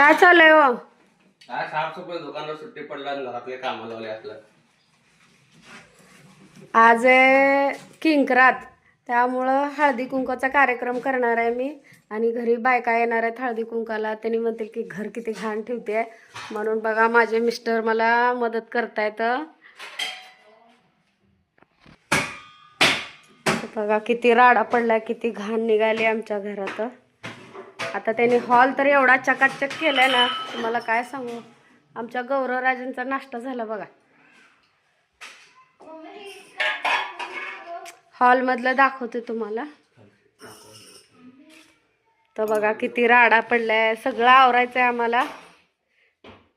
काय चाललंय हो? काय साफसफाई दुकानावर सुट्टी पडला आणि घरातले कामाला लावले असलं. आज आहे किंक्रात. त्यामुळं हळदी कुंकाचा कार्यक्रम करणार आहे मी. आणि घरी बायका येणार आहेत हळदी कुंकाला त्यांनी म्हणतील की घर किती घाण ठेवते म्हणून बघा माझे मिस्टर मला मदत करतायत. बघा किती राडा पडलाय किती घाण निघाली आमच्या घरात. आता त्यांनी हॉल तर एवढा चकाचक केलाय ना तुम्हाला काय सांगू? आमच्या गौरवराजांचा नाश्ता झाला बघा. हॉलमधलं दाखवते तुम्हाला. तर बघा किती राडा पडलाय. सगळं आवरायचं आहे आम्हाला.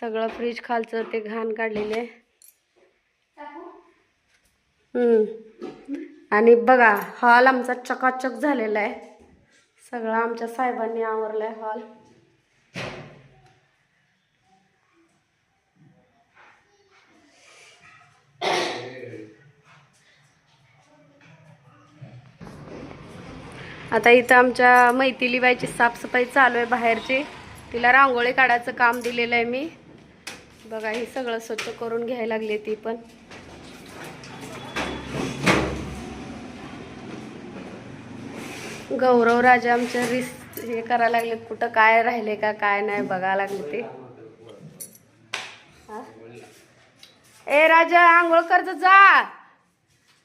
सगळं फ्रीज खालचं ते घाण काढलेले. हम्म. आणि बघा हॉल आमचा चकाचक झालेला आहे. सगळं आमच्या साहेबांनी आवरलाय हॉल आता इथं आमच्या मैथिली बाईची साफसफाई चालू आहे बाहेरची. तिला रांगोळी काढायचं काम दिलेलं आहे मी. बघा हे सगळं स्वच्छ करून घ्यायला लागली ती पण. गौरव राजा आमच्या रिस हे करायला लागले कुठं काय राहिले का काय नाही बघायला लागले ते. हा? ए राजा आंघोळ करत जा.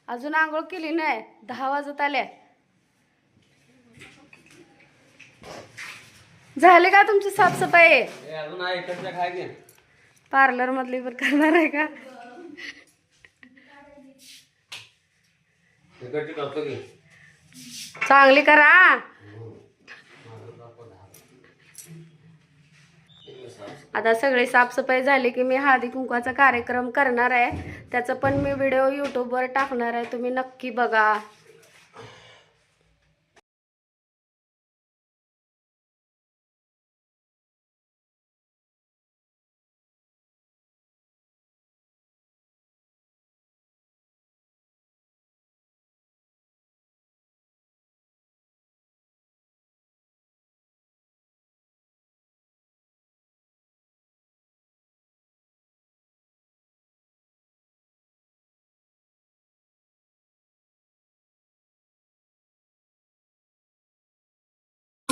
अजून आंघोळ केली नाही. दहा वाजत आल्या झाले का तुमची साफसफाई? ए, अजून आहे इकडच्या काय घे. पार्लर मधली पण करणार आहे का? इकडची करतो की चांगली करा. आता सगळी साफसफाई झाली की मी हळदी कुंकवाचा कार्यक्रम करणार आहे. त्याचं पण मी व्हिडिओ यूट्यूबवर टाकणार आहे. तुम्ही नक्की बघा.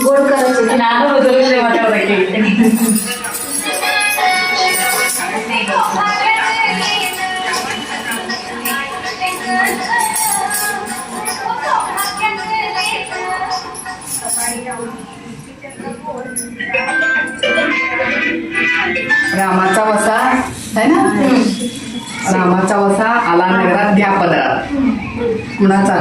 गोड करायचे नाना बदलले मला पाहिजे रामाचा वसा आहे ना? रामाचा वसा आला नगरात घ्या पदरात. कुणाचा?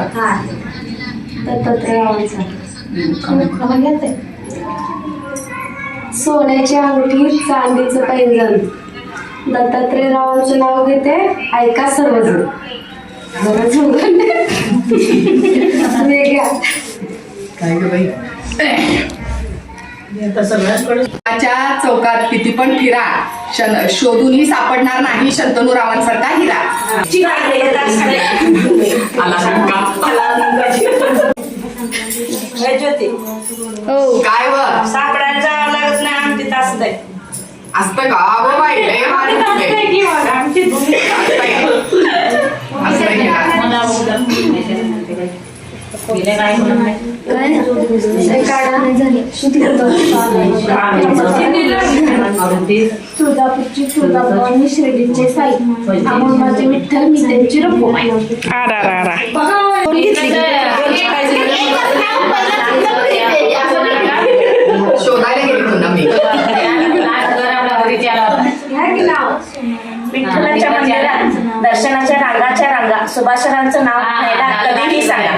सोन्याची अंगठी चांदीचं पैंजण. दत्तात्रय रावांचं नाव घेते ऐका सर्वजण. वेगळ्या. काय ग बाई? चौकात किती पण फिरा. शन- शोधूनही सापडणार नाही शंतनू रावांसारखा हिरा आला ज्योती हो. काय व? सापडायचा लागत नाही आमची तास आहे असतं का? अगो बाई लय भारी दिसतंय. आमची असतंय. असतंय. हिरा. तुळजापूरची शिर्डीचे साई. आम्ही माझे विठ्ठल मी त्यांची रखुमाई शोधायला गेली पुन्हा मी. घ्या की नाव? विठ्ठलाच्या मंदिरात. दर्शनाच्या रांगाच्या रांगा. सुभाषरांचं नाव घ्यायला कधीही सांगा.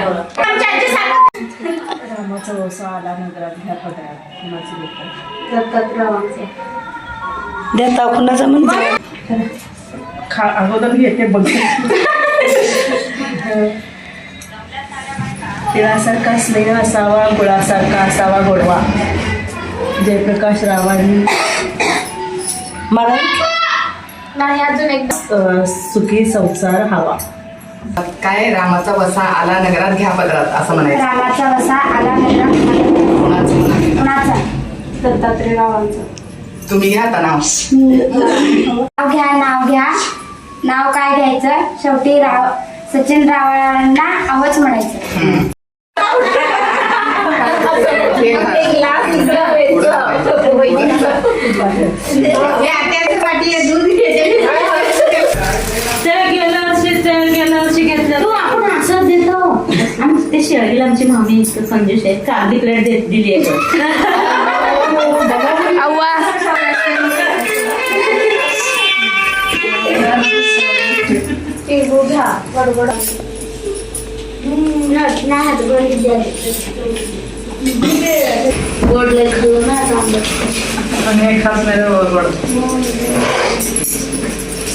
रामाचा वसा आला नगरात ह्या पदरात कुणाची देता कुणाचा म्हणजे खा अगोदर घेते बघ तिळासारखा स्नेह असावा गुळासारखा असावा गोडवा. जयप्रकाश रावांनी. मला नाही अजून एकदा अ, सुखी संसार हवा. काय रामाचा वसा आला नगरात घ्या पदरात असं म्हणायचं. रामाचा वसा आला नगरात कोणाचं? म्हणा. कुणाचा? दत्तात्रय रावांचा. तुम्ही घ्या आता नाव. नाव घ्या नाव घ्या. नाव काय घ्यायचं? शेवटी राव सचिन रावळांना आवाज म्हणायचं. हे गेल्या वर्षी देतो ते आमची मामी संदेश आहे कागदी प्लेट देत दिली आहे अव्वा घ्या गोड लय खाल्लं ना आणि हे खास नाही बरोबर.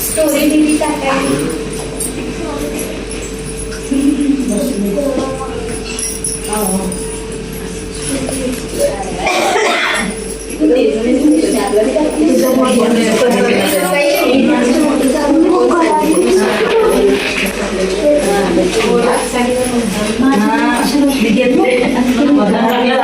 स्टोरी दिली टाकायची Bigyan mo. Ang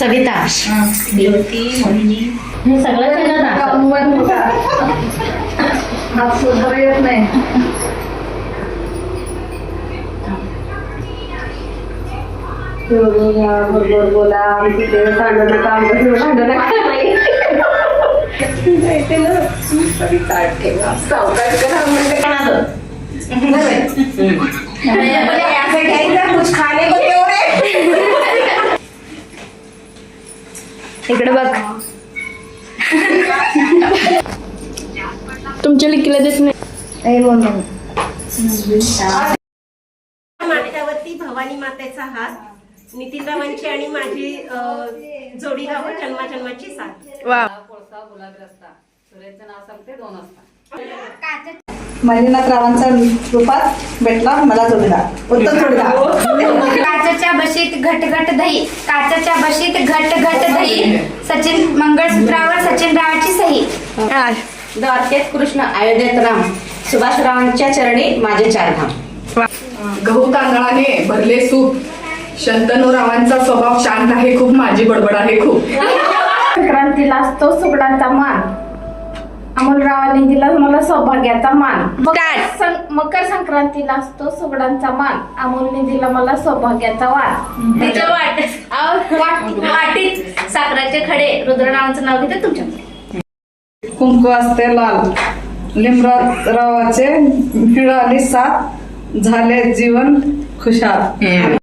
सविता. मोहिनी. हे सगळं केलं येत नाही. बरोबर बोला तिथे भांडण काम भांडण सावकाश करा म्हणजे असं. घ्यायचं कुछ खाने को देऊ रे इकडे बघ. तुमच्या लिखीला देत नाही. माझ्यावरती भवानी मातेचा हात नितीनरावांची आणि माझी जोडी गावं जन्माजन्माची साथ. वा मल्लीनाथ रावांचा रूपात भेटला मला जोडीदार. उत्तम जोडीदार. काचाच्या बशीत घट घट दही. काचाच्या बशीत घट घट दही. सचिन मंगळसूत्रावर सचिन रावाची सही. द्वारकेत कृष्ण अयोध्येत राम. सुभाषरावांच्या चरणी माझे चार धाम. गहू तांदळाने भरले सूप. शंतनू रावांचा स्वभाव शांत आहे खूप माझी बडबड आहे खूप. संक्रांतीला असतो सुगडाचा मान. अमोलरावांनी दिला मला सौभाग्याचा मान. मकर सं- मकर संक्रांतीला असतो सुगडांचा मान. अमोलने दिला मला सौभाग्याचा वाण तिच्या वाट. वाटीत साखराचे खडे. रुद्रनावांचं नाव घेते तुमच्या. कुंकू असते लाल. लिमराज रावाचे मिळाली साथ. झाले जीवन खुशाल.